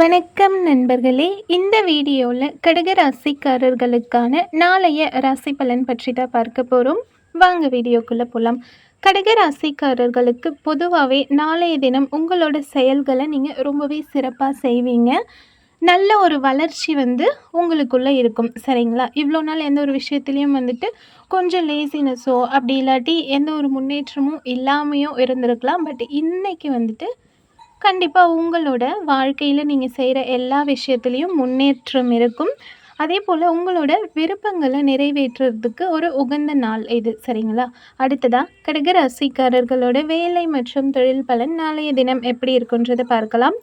வணக்கம் நண்பர்களே. இந்த வீடியோவில் கடகராசிக்காரர்களுக்கான நாளைய ராசி பலன் பற்றி தான் பார்க்க போகிறோம் வாங்க வீடியோக்குள்ளே போகலாம் கடகராசிக்காரர்களுக்கு பொதுவாகவே நாளைய தினம் உங்களோட செயல்களை நீங்கள் ரொம்பவே சிறப்பாக செய்வீங்க. நல்ல ஒரு வளர்ச்சி வந்து உங்களுக்குள்ளே இருக்கும். சரிங்களா? இவ்வளோ நாள் எந்த ஒரு விஷயத்துலேயும் வந்துட்டு கொஞ்சம் லேசினஸோ அப்படி இல்லாட்டி எந்த ஒரு முன்னேற்றமும் இல்லாமையும் இருந்திருக்கலாம். பட் இன்றைக்கி வந்துட்டு கண்டிப்பாக உங்களோட வாழ்க்கையில் நீங்கள் செய்கிற எல்லா விஷயத்துலேயும் முன்னேற்றம் இருக்கும். அதே போல் உங்களோட விருப்பங்களை நிறைவேற்றுறதுக்கு ஒரு உகந்த நாள் இது சரிங்களா? அடுத்ததாக கடக ராசிக்காரர்களோட வேலை மற்றும் தொழில் பலன் நாளைய தினம் எப்படி இருக்குன்றதை பார்க்கலாம்.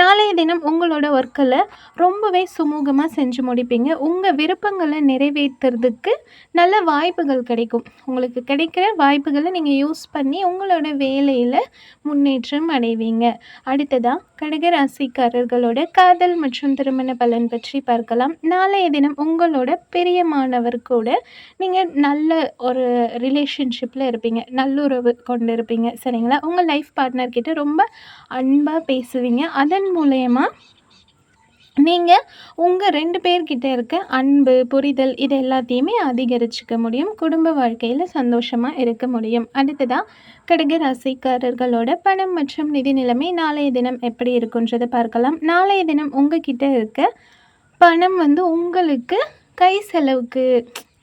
நாளைய தினம் உங்களோட ஒர்க்கில் ரொம்பவே சுமூகமாக செஞ்சு முடிப்பீங்க. உங்கள் விருப்பங்களை நிறைவேற்றுறதுக்கு நல்ல வாய்ப்புகள் கிடைக்கும். உங்களுக்கு கிடைக்கிற வாய்ப்புகளை நீங்கள் யூஸ் பண்ணி உங்களோட வேலையில் முன்னேற்றம் அடைவீங்க. அடுத்ததாக கடகராசிக்காரர்களோட காதல் மற்றும் திருமண பலன் பற்றி பார்க்கலாம். நாளை இன்றைய தினம் உங்களோட பிரியமானவர் கூட நீங்கள் நல்ல ஒரு ரிலேஷன்ஷிப்பில் இருப்பீங்க. நல்லுறவு கொண்டு இருப்பீங்க சரிங்களா உங்கள் லைஃப் பார்ட்னர்கிட்ட ரொம்ப அன்பாக பேசுவீங்க. அதன் மூலயமா நீங்கள் உங்கள் ரெண்டு பேர்கிட்ட இருக்க அன்பு புரிதல் இது எல்லாத்தையுமே அதிகரிச்சுக்க முடியும். குடும்ப வாழ்க்கையில் சந்தோஷமாக இருக்க முடியும். அடுத்ததாக கடக ராசிக்காரர்களோட பணம் மற்றும் நிதி நிலைமை நாளைய தினம் எப்படி இருக்குன்றதை பார்க்கலாம். நாளைய தினம் உங்ககிட்ட இருக்க பணம் வந்து உங்களுக்கு கை செலவுக்கு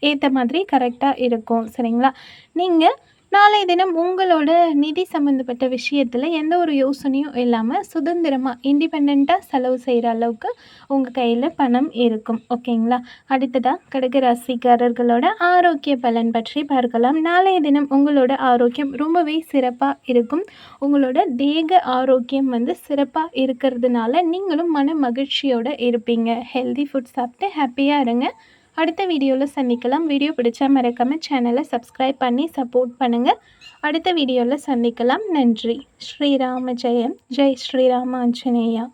ஏற்ற மாதிரி கரெக்டாக இருக்கும். சரிங்களா? நீங்கள் நாளைய தினம் உங்களோட நிதி சம்மந்தப்பட்ட விஷயத்தில் எந்த ஒரு யோசனையும் இல்லாமல் சுதந்திரமாக இண்டிபெண்ட்டாக செலவு செய்கிற அளவுக்கு உங்கள் கையில் பணம் இருக்கும். ஓகேங்களா? அடுத்ததாக கடக ராசிக்காரர்களோட ஆரோக்கிய பலன் பற்றி பார்க்கலாம். நாளைய தினம் உங்களோட ஆரோக்கியம் ரொம்பவே சிறப்பாக இருக்கும். உங்களோட தேக ஆரோக்கியம் வந்து சிறப்பாக இருக்கிறதுனால நீங்களும் மன மகிழ்ச்சியோடு இருப்பீங்க. ஹெல்தி ஃபுட் சாப்பிட்டு ஹாப்பியாக இருங்க. அடுத்த வீடியோவில் சந்திக்கலாம். வீடியோ பிடிச்சா மறக்காமல் சேனலை சப்ஸ்கிரைப் பண்ணி சப்போர்ட் பண்ணுங்கள் அடுத்த வீடியோவில் சந்திக்கலாம். நன்றி. ஸ்ரீராம ஜெயம். ஜெய் ஸ்ரீராம ஆஞ்சநேயா